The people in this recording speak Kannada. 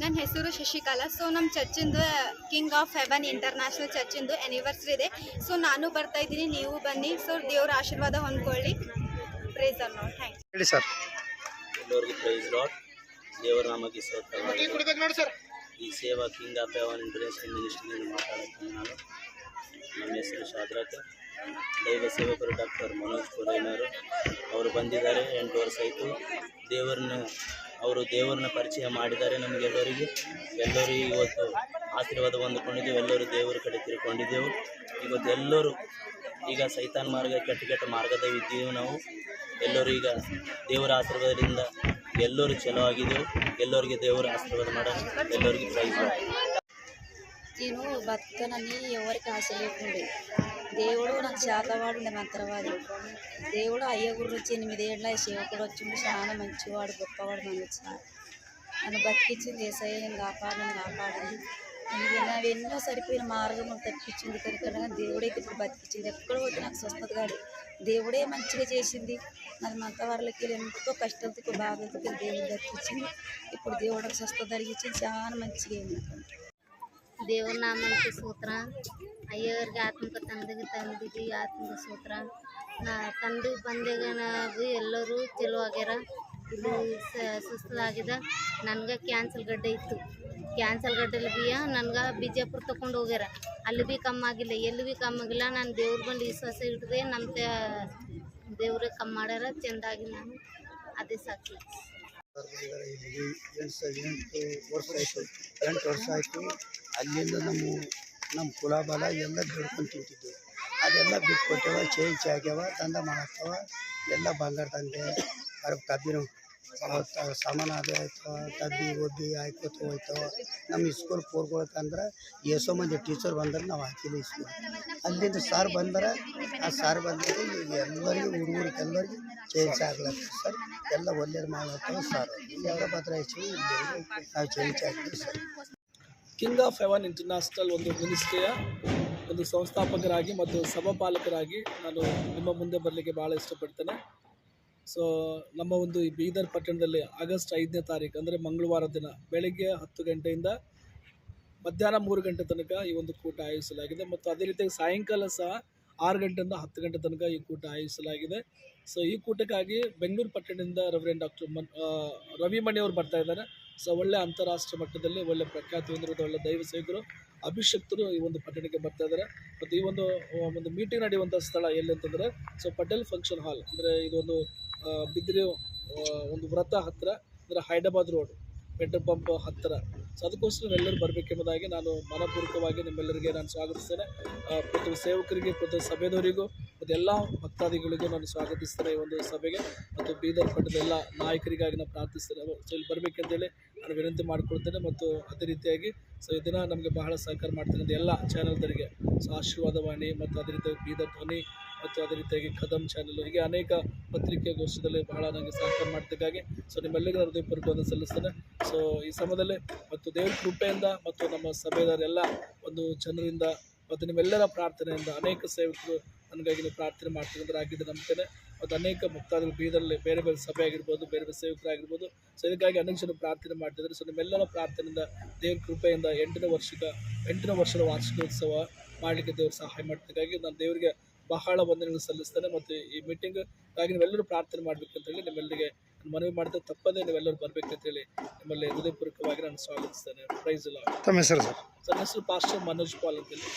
ನನ್ನ ಹೆಸರು ಶಶಿಕಲಾ. ಸೊ ನಮ್ಮ ಚರ್ಚಿಂದು ಕಿಂಗ್ ಆಫ್ ಹೆವನ್ ಇಂಟರ್ನ್ಯಾಷನಲ್ ಚರ್ಚಿಂದು ಆ್ಯನಿವರ್ಸರಿ ಇದೆ. ಸೊ ನಾನು ಬರ್ತಾ ಇದ್ದೀನಿ ನೀವು ಬನ್ನಿ. ಸೊ ದೇವ್ರ ಆಶೀರ್ವಾದ ಹೊಂದ್ಕೊಳ್ಳಿ. ಪ್ರೈಸ್ ಅರ್ ನೋಡಿ ಥ್ಯಾಂಕ್ಸ್ ಹೇಳಿ ಸರ್. ಎಲ್ಲರಿಗೂ ಪ್ರೈಸ್ ಲಾಟ್ ದೇವರ ನಾಮಕ್ಕೆ ಸರ್. ಈ ಸೇವಾ ಕಿಂಗ್ ಆಫ್ ಹೆವನ್ ಇಂಟರ್ನ್ಯಾಷನಲ್ ಮಿನಿಸ್ಟ್ರಿಯಿಂದ ಮಾತಾಡ್ತೀನಿ ನಾನು. ನಮ್ಮ ಹೆಸರು ಶಾದ್ರಕ. ದೈವ ಸೇವಕರು ಡಾಕ್ಟರ್ ಮನೋಜ್ ಕೊಲೈನವರು ಅವರು ಬಂದಿದ್ದಾರೆ ಎಂಟು ವರ್ಷ ಆಯಿತು. ದೇವರನ್ನ ಅವರು ದೇವರನ್ನ ಪರಿಚಯ ಮಾಡಿದ್ದಾರೆ ನಮಗೆಲ್ಲರಿಗೆ ಎಲ್ಲರೂ ಇವತ್ತು ಆಶೀರ್ವಾದ ಹೊಂದ್ಕೊಂಡಿದ್ದೆವು. ಎಲ್ಲರೂ ದೇವರ ಕಡೆ ತಿಳ್ಕೊಂಡಿದ್ದೆವು ಇವತ್ತು ಎಲ್ಲರೂ ಈಗ ಸೈತಾನ್ ಮಾರ್ಗ ಕೆಟ್ಟ ಕೆಟ್ಟ ಮಾರ್ಗದಲ್ಲಿದ್ದೀವಿ ನಾವು. ಎಲ್ಲರೂ ಈಗ ದೇವರ ಆಶೀರ್ವಾದದಿಂದ ಎಲ್ಲರೂ ಚಲೋ ಆಗಿದ್ದೆವು. ಎಲ್ಲರಿಗೆ ದೇವರ ಆಶೀರ್ವಾದ ಮಾಡೋಣ. ಎಲ್ಲರಿಗೂ ಪ್ರೈಸ್ నేను బతుకనని ఎవరికి ఆశ లేకుండే. దేవుడు నాకు శాతవాడు మంత్రవాది. దేవుడు అయ్య గురించి ఎనిమిదేళ్ళ సేవకుడు వచ్చిండు. చాలా మంచివాడు గొప్పవాడు మన వచ్చినాడు నన్ను బతికించింది ఏసయ్య నేను కాపాడు కాపాడింది నేను ఎన్నో సరిపోయిన మార్గం తప్పించింది కనుక దేవుడైతే ఇప్పుడు బతికించింది ఎక్కడ పోతే నాకు స్వస్థత కాదు. దేవుడే మంచిగా చేసింది. నాకు మంతవాళ్ళకి ఎంతో కష్టంతో బాధలతో దేవుడు బతికించింది ఇప్పుడు దేవుడు స్వస్థత కలిగించింది. చాలా మంచిగా అయింది. నాకు. ದೇವ್ರ ನಾಮಕ್ಕೆ ಸೂತ್ರ. ಅಯ್ಯವ್ರಿಗೆ ಆತ್ಮಕ ತಂದೆಗೆ ತಂದಿಗೆ ಆತ್ಮಕ ಸೂತ್ರ. ನಾ ತಂದೆ ಬಂದೆಗ ನಾವು ಎಲ್ಲರೂ ಚಲೋ ಆಗ್ಯಾರ. ಇದು ಸುಸ್ತಾಗಿದೆ ನನಗೆ ಕ್ಯಾನ್ಸಲ್ ಗಡ್ಡೆ ಇತ್ತು. ಕ್ಯಾನ್ಸಲ್ ಗಡ್ಡೆಲಿ ಬಿಯ ನನಗೆ ಬಿಜಾಪುರ ತಗೊಂಡು ಹೋಗ್ಯಾರ. ಅಲ್ಲಿ ಭೀ ಕಮ್ಮಿ ಆಗಿಲ್ಲ. ಎಲ್ಲಿ ಭೀ ಕಮ್ಮಾಗಿಲ್ಲ ನಾನು ದೇವ್ರ ಬಂದು ವಿಶ್ವಾಸ ಇಟ್ಟಿದೆ ನಮ್ಮ ದೇವ್ರಿಗೆ ಕಮ್ಮಿ ಮಾಡ್ಯಾರ. ಚೆಂದಾಗಿ ನಾನು ಅದೇ ಸಾಕಿ. ಎಂಟು ವರ್ಷ ಆಯಿತು. ಎಂಟು ವರ್ಷ ಆಯಿತು. ಅಲ್ಲಿಂದ ನಮ್ಮ ನಮ್ಮ ಕುಲ ಬಲ ಎಲ್ಲ ಬೆಳ್ಕೊಂಡು ತಿಂತಿದ್ವಿ. ಅದೆಲ್ಲ ಬಿಟ್ಕೊಟ್ಟೆವ ಚೇಂಜ್ ಆಗ್ಯಾವ, ದಂಡ ಮಾಡತ್ತವ, ಎಲ್ಲ ಬಂಗಾರ ತಂದೆ ಅವ್ರ ಕಬ್ಬಿನ ಸಾಮಾನು ಅದು ಆಯ್ತವ ಡಬ್ಬಿ ಒಬ್ಬಿ ಹಾಕೋತ ಹೋಯ್ತವ ನಮ್ಮ ಇಸ್ಕೂಲ್ ಪೋರ್ಕೊಳಕಂದ್ರೆ ಎಷ್ಟೋ ಮಂದಿ ಟೀಚರ್ ಬಂದ್ರೆ ನಾವು ಹಾಕಿಲ್ಲ ಇಸ್ಕೂಲ್ ಅಲ್ಲಿಂದ ಸಾರ್ ಬಂದ್ರೆ, ಆ ಸಾರ್ ಬಂದರೆ ಎಲ್ಲರಿಗೂ, ಹುಡುಗರಿಗೆ ಎಲ್ಲರಿಗೂ ಚೇಂಜ್ ಆಗ್ಲತ್ತ ಸರ್ ಎಲ್ಲ ಒಳ್ಳೇದು ಮಾಡ್ಲತ್ತವ ಸಾರ್ ಎಲ್ಲ ಬದಲಾಯಿಸಿ ಹೆಚ್ಚು ನಾವು ಚೇಂಜ್ ಆಗ್ತೀವಿ sir king of heaven international ಒಂದು ಮಿನಿಸ್ಟ್ರಿಯ ಒಂದು ಸಂಸ್ಥಾಪಕರಾಗಿ ಮತ್ತು ಸಭಾಪಾಲಕರಾಗಿ ನಾನು ನಿಮ್ಮ ಮುಂದೆ ಬರಲಿಕ್ಕೆ ಭಾಳ ಇಷ್ಟಪಡ್ತೇನೆ. ಸೊ ನಮ್ಮ ಒಂದು ಈ ಬೀದರ್ ಪಟ್ಟಣದಲ್ಲಿ ಆಗಸ್ಟ್ ಐದನೇ ತಾರೀಕು, ಅಂದರೆ ಮಂಗಳವಾರ ದಿನ ಬೆಳಗ್ಗೆ ಹತ್ತು ಗಂಟೆಯಿಂದ ಮಧ್ಯಾಹ್ನ ಮೂರು ಗಂಟೆ ತನಕ ಈ ಒಂದು ಕೂಟ ಆಯೋಜಿಸಲಾಗಿದೆ. ಮತ್ತು ಅದೇ ರೀತಿಯಾಗಿ ಸಾಯಂಕಾಲ ಸಹ ಆರು ಗಂಟೆಯಿಂದ ಹತ್ತು ಗಂಟೆ ತನಕ ಈ ಕೂಟ ಆಯೋಜಿಸಲಾಗಿದೆ. ಸೊ ಈ ಕೂಟಕ್ಕಾಗಿ ಬೆಂಗಳೂರು ಪಟ್ಟಣದಿಂದ ರೆವರೆಂಡ್ ಡಾಕ್ಟರ್ ಮನ್ ರವಿಮಣಿಯವರು ಬರ್ತಾ ಇದ್ದಾರೆ. ಸೊ ಒಳ್ಳೆ ಅಂತಾರಾಷ್ಟ್ರೀಯ ಮಟ್ಟದಲ್ಲಿ ಒಳ್ಳೆ ಪ್ರಖ್ಯಾತಿ ಒಳ್ಳೆ ದೈವ ಸೇವಕರು, ಅಭಿಷಕ್ತರು ಈ ಒಂದು ಪಟ್ಟಣಕ್ಕೆ ಬರ್ತಾ ಇದ್ದಾರೆ ಮತ್ತು ಈ ಒಂದು ಒಂದು ಮೀಟಿಂಗ್ ನಡೆಯುವಂಥ ಸ್ಥಳ ಎಲ್ಲಿ ಅಂತಂದರೆ, ಸೊ ಪಟೇಲ್ ಫಂಕ್ಷನ್ ಹಾಲ್ ಅಂದರೆ ಇದೊಂದು ಬಿದ್ರಿ ಒಂದು ವ್ರತ ಹತ್ತಿರ ಅಂದರೆ ಹೈದರಾಬಾದ್ ರೋಡ್ ಪೆಟ್ರೋಲ್ ಪಂಪ್ ಹತ್ತಿರ ಸೊ ಅದಕ್ಕೋಸ್ಕರ ಎಲ್ಲರೂ ಬರಬೇಕೆಂಬುದಾಗಿ ನಾನು ಮನಪೂರ್ವಕವಾಗಿ ನಿಮ್ಮೆಲ್ಲರಿಗೆ ನಾನು ಸ್ವಾಗತಿಸ್ತೇನೆ. ಪ್ರತಿ ಸೇವಕರಿಗೆ ಪ್ರತಿ ಸಭೆದವರಿಗೂ, ಮತ್ತು ಎಲ್ಲ ಭಕ್ತಾದಿಗಳಿಗೂ ನಾನು ಸ್ವಾಗತಿಸ್ತೇನೆ ಈ ಒಂದು ಸಭೆಗೆ. ಮತ್ತು ಬೀದರ್ ಪಟ್ಟದ ಎಲ್ಲ ನಾಯಕರಿಗಾಗಿ ನಾನು ಪ್ರಾರ್ಥಿಸ್ತೇನೆ. ಸೊ ಇಲ್ಲಿ ಬರಬೇಕಂತೇಳಿ ನಾನು ವಿನಂತಿ ಮಾಡಿಕೊಳ್ತೇನೆ ಮತ್ತು ಅದೇ ರೀತಿಯಾಗಿ ಸೊ ಈ ದಿನ ನಮಗೆ ಬಹಳ ಸಹಕಾರ ಮಾಡ್ತಿರೋದು ಎಲ್ಲ ಚಾನಲ್ದರಿಗೆ ಸೊ ಆಶೀರ್ವಾದವಾಣಿ ಮತ್ತು ಅದೇ ರೀತಿಯಾಗಿ ಬೀದ ಧ್ವನಿ ಮತ್ತು ಅದೇ ರೀತಿಯಾಗಿ ಕದಂ ಚಾನಲ್ ಹೀಗೆ ಅನೇಕ ಪತ್ರಿಕೆಗೋಷ್ಠಿಯಲ್ಲಿ ಬಹಳ ನನಗೆ ಸಹಕಾರ ಮಾಡಿದ್ದಕ್ಕಾಗಿ ಸೊ ನಿಮ್ಮೆಲ್ಲರಿಗೂ ಹೃದಯಪೂರ್ವಕವನ್ನು ಸಲ್ಲಿಸ್ತೇನೆ. ಸೊ ಈ ಸಮಯದಲ್ಲಿ ಮತ್ತು ದೇವರ ಕೃಪೆಯಿಂದ ಮತ್ತು ನಮ್ಮ ಸಭೆಯವರೆಲ್ಲ ಒಂದು ಜನರಿಂದ ಮತ್ತು ನಿಮ್ಮೆಲ್ಲರ ಪ್ರಾರ್ಥನೆಯಿಂದ ಅನೇಕ ಸೇವಕರು ನನಗಾಗಿ ಪ್ರಾರ್ಥನೆ ಆಗಿದ್ದು ನಂಬ್ತೇನೆ. ಮತ್ತು ಅನೇಕ ಮುಕ್ತಾದರು ಬೀದರಲ್ಲಿ ಬೇರೆ ಬೇರೆ ಸಭೆ ಆಗಿರ್ಬೋದು ಬೇರೆ ಬೇರೆ ಸೇವಕರಾಗಿರ್ಬೋದು. ಸೊ ಇದಕ್ಕಾಗಿ ಅನೇಕ ಜನ ಪ್ರಾರ್ಥನೆ ಮಾಡ್ತಿದ್ದಾರೆ. ಸೊ ನಿಮ್ಮೆಲ್ಲರ ಪ್ರಾರ್ಥನೆಯಿಂದ ದೇವ್ರ ಕೃಪೆಯಿಂದ ಎಂಟನೇ ವರ್ಷದ ಎಂಟನೇ ವರ್ಷದ ವಾರ್ಷಿಕೋತ್ಸವ ಮಾಡಲಿಕ್ಕೆ ದೇವರು ಸಹಾಯ ಮಾಡ್ತಿದ್ದಾಗಿ ನಾನು ದೇವರಿಗೆ ಬಹಳ ವಂದನೆಗಳು ಸಲ್ಲಿಸ್ತೇನೆ. ಮತ್ತು ಈ ಮೀಟಿಂಗ್ ಮೀಟಿಂಗ್ಗಾಗಿ ನೀವೆಲ್ಲರೂ ಪ್ರಾರ್ಥನೆ ಮಾಡಬೇಕಂತೇಳಿ ನಿಮ್ಮೆಲ್ಲರಿಗೆ ನಾನು ಮನವಿ ಮಾಡಿದ್ರೆ ತಪ್ಪದೇ ನೀವೆಲ್ಲರೂ ಬರಬೇಕಂತೇಳಿ ನಿಮ್ಮಲ್ಲಿ ಹೃದಯಪೂರ್ವಕವಾಗಿ ನಾನು ಸ್ವಾಗತಿಸ್ತೇನೆ. ಪ್ರೈಸ್ ಇಲ್ಲ ಸರ್? ನನ್ನ ಹೆಸರು ಪಾಸ್ಟರ್ ಮನೋಜ್ ಪಾಲ್ ಅಂತೇಳಿ